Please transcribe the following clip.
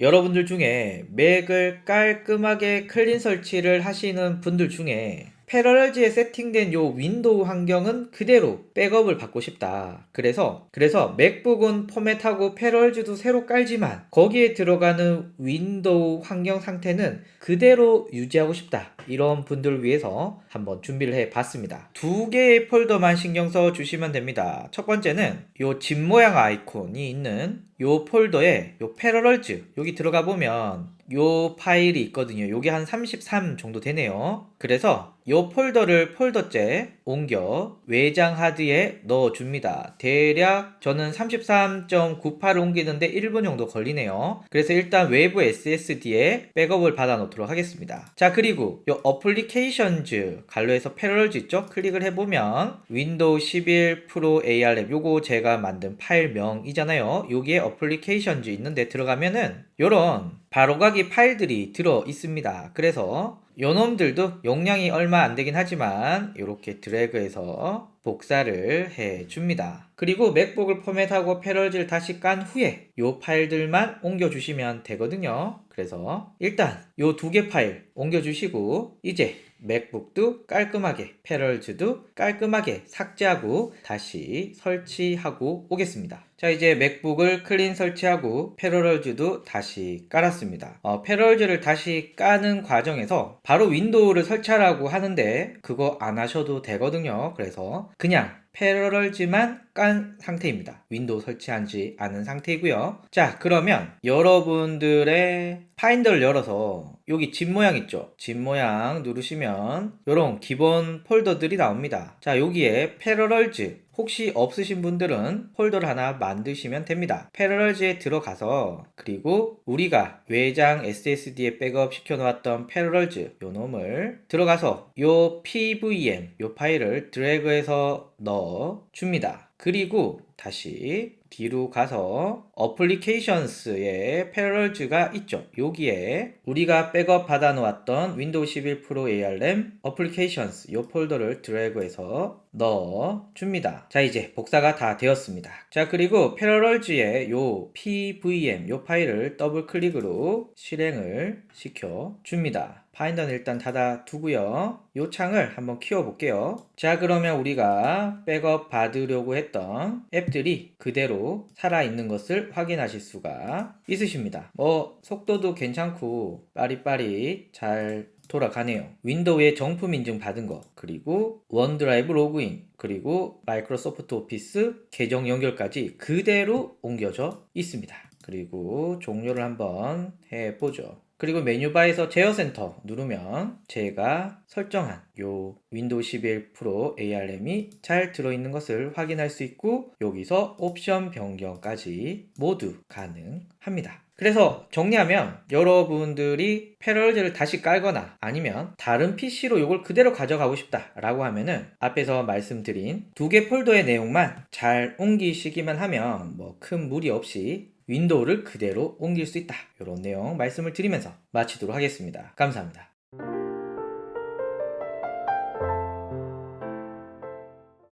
여러분들 중에 맥을 깔끔하게 클린 설치를 하시는 분들 중에 패러럴즈에 세팅된 요 윈도우 환경은 그대로 백업을 받고 싶다. 그래서 그래서 맥북은 포맷하고 패러럴즈도 새로 깔지만 거기에 들어가는 윈도우 환경 상태는 그대로 유지하고 싶다. 이런 분들을 위해서 한번 준비를 해 봤습니다. 두 개의 폴더만 신경 써 주시면 됩니다. 첫 번째는 요 집 모양 아이콘이 있는 요 폴더에 요 패러럴즈 여기 들어가 보면 요 파일이 있거든요. 요게 한 33 정도 되네요. 그래서 요 폴더를 폴더째 옮겨 외장 하드에 넣어 줍니다. 대략 저는 33.98을 옮기는데 1분 정도 걸리네요. 그래서 일단 외부 SSD에 백업을 받아 놓도록 하겠습니다. 자, 그리고 요 어플리케이션즈 갈로에서 패러럴즈 있죠? 클릭을 해 보면 윈도우 11 프로 ARM 요거 제가 만든 파일명이잖아요. 여기에 어플리케이션즈 있는데 들어가면은 요런 바로가기 파일들이 들어 있습니다. 그래서 요놈들도 용량이 얼마 안 되긴 하지만 이렇게 드래그해서 복사를 해 줍니다. 그리고 맥북을 포맷하고 패러즈를 다시 깐 후에 요 파일들만 옮겨 주시면 되거든요. 그래서 일단 요두개 파일 옮겨 주시고 이제 맥북도 깔끔하게 패럴즈도 깔끔하게 삭제하고 다시 설치하고 오겠습니다. 자 이제 맥북을 클린 설치하고 패러럴즈도 다시 깔았습니다. 어, 패러럴즈를 다시 까는 과정에서 바로 윈도우를 설치하라고 하는데 그거 안 하셔도 되거든요. 그래서 그냥 패러럴즈만 깐 상태입니다. 윈도우 설치한지 않은 상태이고요. 자, 그러면 여러분들의 파인더를 열어서 여기 집 모양 있죠? 집 모양 누르시면 이런 기본 폴더들이 나옵니다. 자, 여기에 패러럴즈 혹시 없으신 분들은 폴더를 하나 만드시면 됩니다. 패러럴즈에 들어가서 그리고 우리가 외장 SSD에 백업 시켜 놓았던 패러럴즈 요 놈을 들어가서 요 PVM 요 파일을 드래그해서 넣어 줍니다. 그리고 다시 뒤로 가서 어플리케이션스에 패러럴즈가 있죠. 여기에 우리가 백업 받아 놓았던 윈도우 11 프로 ARM 어플리케이션스 요 폴더를 드래그해서 넣어 줍니다. 자, 이제 복사가 다 되었습니다. 자, 그리고 패러럴즈의 요 PVM 요 파일을 더블 클릭으로 실행을 시켜 줍니다. 파인더는 일단 닫아 두고요. 요 창을 한번 키워 볼게요. 자, 그러면 우리가 백업 받으려고 했던 앱들이 그대로 살아있는 것을 확인하실 수가 있으십니다. 뭐, 속도도 괜찮고, 빠릿빠릿 잘 돌아가네요. 윈도우에 정품 인증 받은 거, 그리고 원드라이브 로그인, 그리고 마이크로소프트 오피스 계정 연결까지 그대로 옮겨져 있습니다. 그리고 종료를 한번 해보죠. 그리고 메뉴바에서 제어 센터 누르면 제가 설정한 요 윈도우 11 프로 ARM이 잘 들어있는 것을 확인할 수 있고 여기서 옵션 변경까지 모두 가능합니다. 그래서 정리하면 여러분들이 패러럴즈를 다시 깔거나 아니면 다른 PC로 이걸 그대로 가져가고 싶다 라고 하면은 앞에서 말씀드린 두 개 폴더의 내용만 잘 옮기시기만 하면 뭐 큰 무리 없이 윈도우를 그대로 옮길 수 있다. 이런 내용 말씀을 드리면서 마치도록 하겠습니다. 감사합니다.